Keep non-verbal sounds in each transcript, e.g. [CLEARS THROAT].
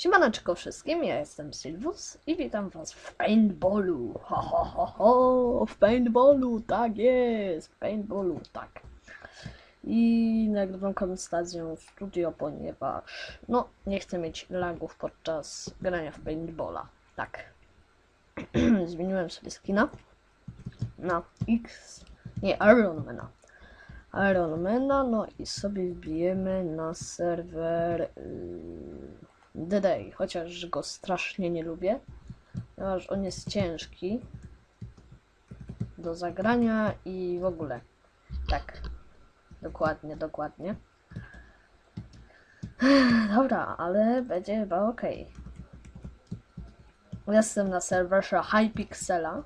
Siemaneczko wszystkim, ja jestem Sylwus i witam was w paintballu. Ho, ho, ho, ho, w paintballu, tak jest, w paintballu, tak. I nagrywam konstację w studio, ponieważ no, nie chcę mieć lagów podczas grania w paintballa. Tak. [CLEARS THROAT] Zmieniłem sobie skina na X, nie, Ironmana. Ironmana, no i sobie wbijemy na serwer yy, Day, chociaż go strasznie nie lubię, ponieważ on jest ciężki do zagrania i w ogóle. Tak, dokładnie, dokładnie. [SIGHS] Dobra, ale będzie chyba ok. Jestem na serwerze Hypixela.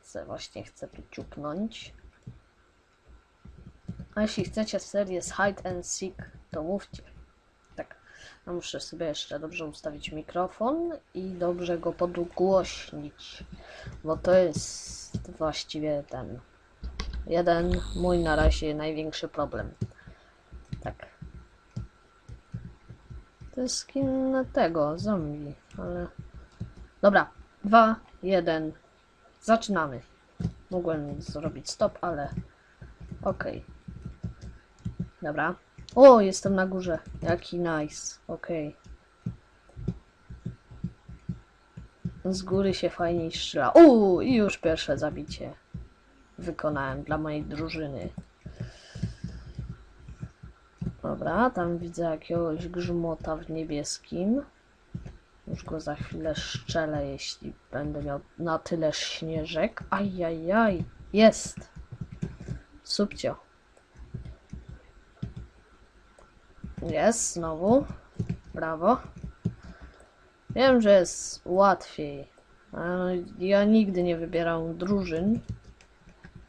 Se właśnie chcę tu ciupnąć. A jeśli chcecie serię z Hide and Seek, to mówcie. Ja muszę sobie jeszcze dobrze ustawić mikrofon i dobrze go podgłośnić. Bo to jest właściwie ten jeden mój na razie największy problem. Tak. To jest skin tego, zombie, ale... Dobra, dwa, jeden, zaczynamy. Mogłem zrobić stop, ale okej. Dobra. O, jestem na górze. Jaki nice. Okej. Z góry się fajnie strzela. Uuu, i już pierwsze zabicie wykonałem dla mojej drużyny. Dobra, tam widzę jakiegoś grzmota w niebieskim. Już go za chwilę szczelę, jeśli będę miał na tyle śnieżek. Ajajaj, jest! Subcio. Jest, znowu. Brawo. Wiem, że jest łatwiej. Ja nigdy nie wybieram drużyn.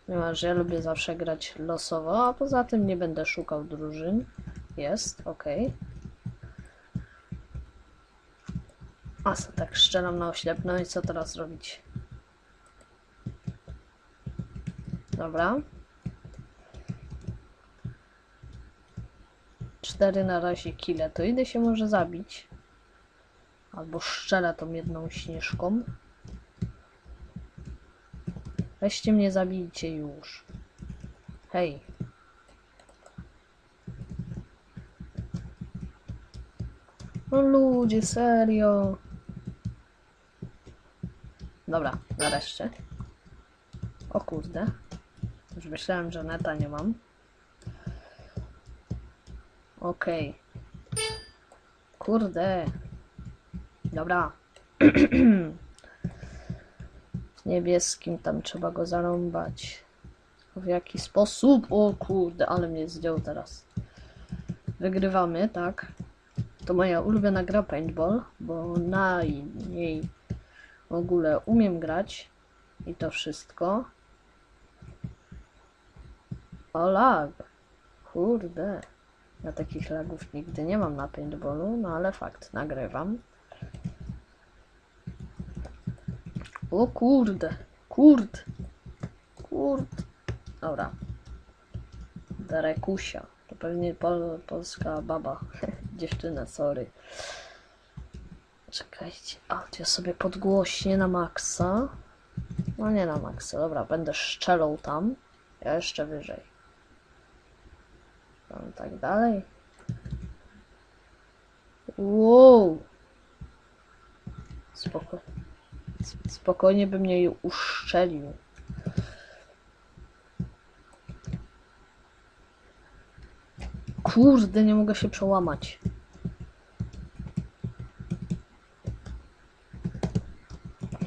Ponieważ ja lubię zawsze grać losowo, a poza tym nie będę szukał drużyn. Jest, ok. A co tak szczelam na oślepno i co teraz robić? Dobra. Cztery na razie kile, to idę się może zabić. Albo szczelę tą jedną śnieżką. Weźcie mnie, zabijcie już. Hej. No ludzie, serio. Dobra, nareszcie. O kurde. Już myślałem, że neta nie mam. Okej. Kurde. Dobra. Z [CLEARS THROAT] niebieskim tam trzeba go zarąbać. W jaki sposób? O kurde, ale mnie zdjął teraz. Wygrywamy, tak. To moja ulubiona gra paintball, bo na niej w ogóle umiem grać. I to wszystko. O lag. Kurde. Ja takich lagów nigdy nie mam na paintballu, no ale fakt, nagrywam. O kurde, kurd, kurd. Dobra. Darekusia. To pewnie pol, polska baba. [LAUGHS] Dziewczyna, sorry. Czekajcie. A, to ja sobie podgłośnię na maksa. No nie na maksa, dobra, będę szczelał tam. Ja jeszcze wyżej. Tam tak dalej. Wow. Spoko. Spokojnie bym mnie uszczelił. Kurde, nie mogę się przełamać.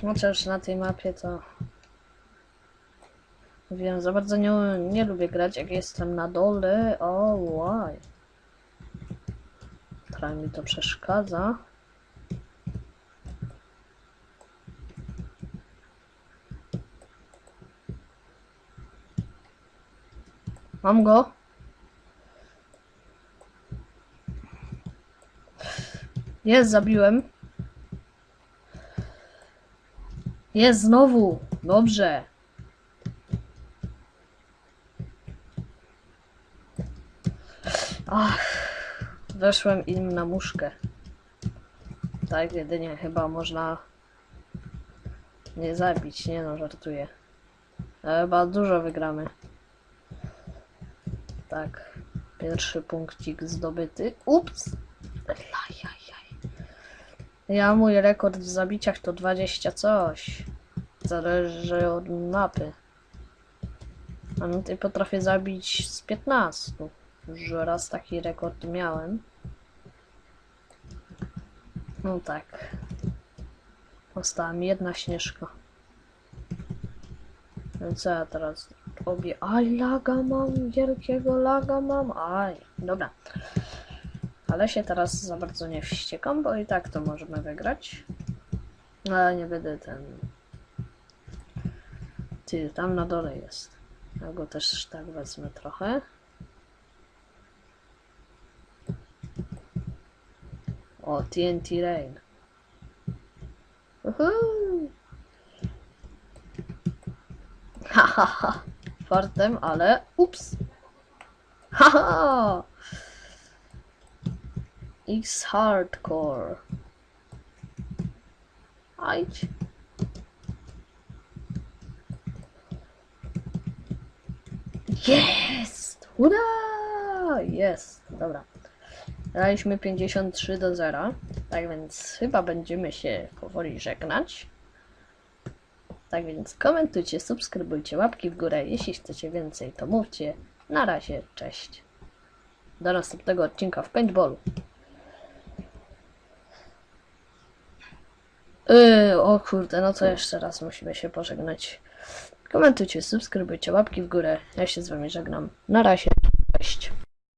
Chociaż na tej mapie to... Wiem, za bardzo nie, nie lubię grać, jak jestem na dole. O, łaj. Trochę mi to przeszkadza. Mam go. Jest, zabiłem. Jest znowu. Dobrze. Ach, weszłem im na muszkę. tak? Jedynie chyba można nie zabić, nie no, żartuję. Chyba dużo wygramy. Tak. Pierwszy punkcik zdobyty. Ups! Ajajaj. Ja mój rekord w zabiciach to 20 coś. Zależy od mapy. A no tutaj potrafię zabić z 15. Już raz taki rekord miałem. No tak. Została mi jedna śnieżka. No co ja teraz robię? Aj, laga mam, wielkiego laga mam. Aj, dobra. Ale się teraz za bardzo nie wściekam, bo i tak to możemy wygrać. Ale nie będę ten... Ty, tam na dole jest. Ja go też tak wezmę trochę. O, TNT Rain. Uhu. Ha, ha, ha. Fartem, ale... Ups. Ha, ha. X Hardcore. Ajdź. Jest! Ura! Jest! Dobra. Daliśmy 53 do 0. Tak więc chyba będziemy się powoli żegnać. Tak więc komentujcie, subskrybujcie, łapki w górę. Jeśli chcecie więcej, to mówcie. Na razie, cześć. Do następnego odcinka w paintballu. Yy, o kurde, no to jeszcze raz musimy się pożegnać. Komentujcie, subskrybujcie, łapki w górę. Ja się z wami żegnam. Na razie.